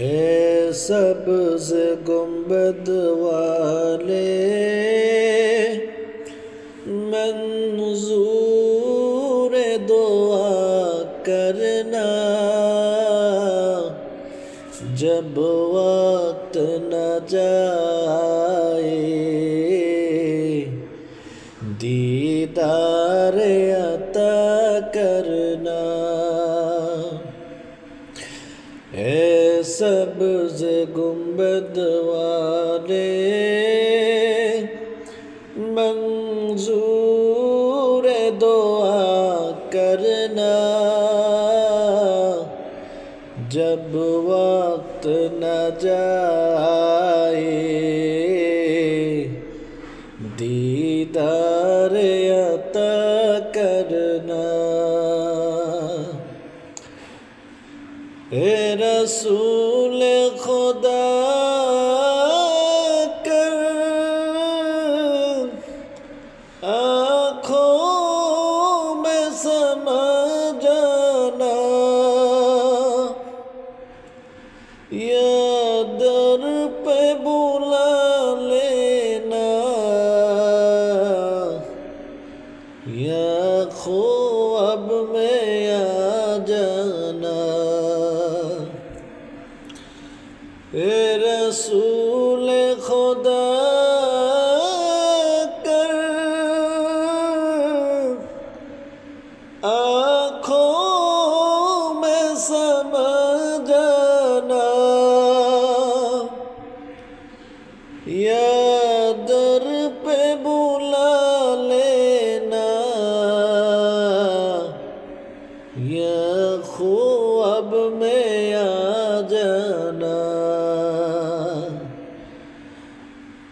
اے سبز گنبد والے منظور دعا کرنا۔ جب وقت نہ جائے دیدار عطا کرنا سبز گنبد والے منظور دعا کرنا جب وقت نہ جائے اے رسول خدا کر آنکھوں میں سما جانا یا در پہ بلا لینا یا خواب اے رسول خدا کر آنکھوں میں سما جانا یا در پہ بلا لینا یا خواب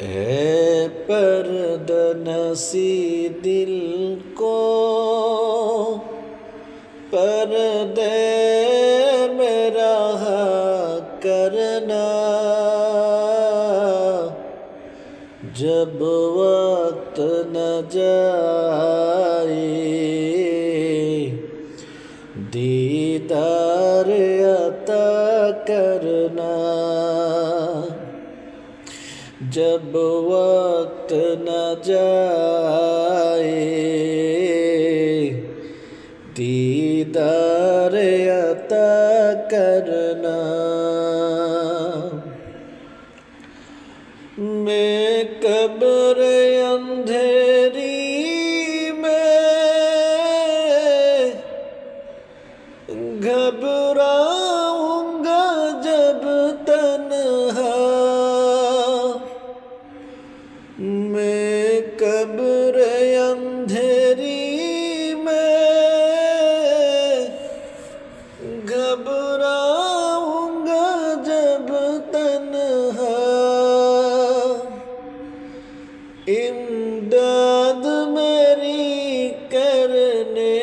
اے پرد نسی دل کو پردے میرا کرنا۔ جب وقت نہ جائے، دیدار عطا کرنا۔ جب وقت نہ جائے دیدار عطا کرنا۔ میں قبر اندھے امداد میری کرنے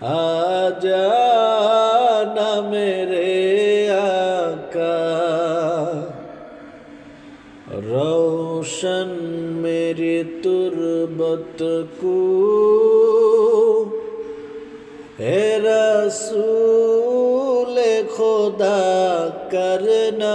آ جانا میرے آقا روشن میری تربت کو اے رسول خدا کرنا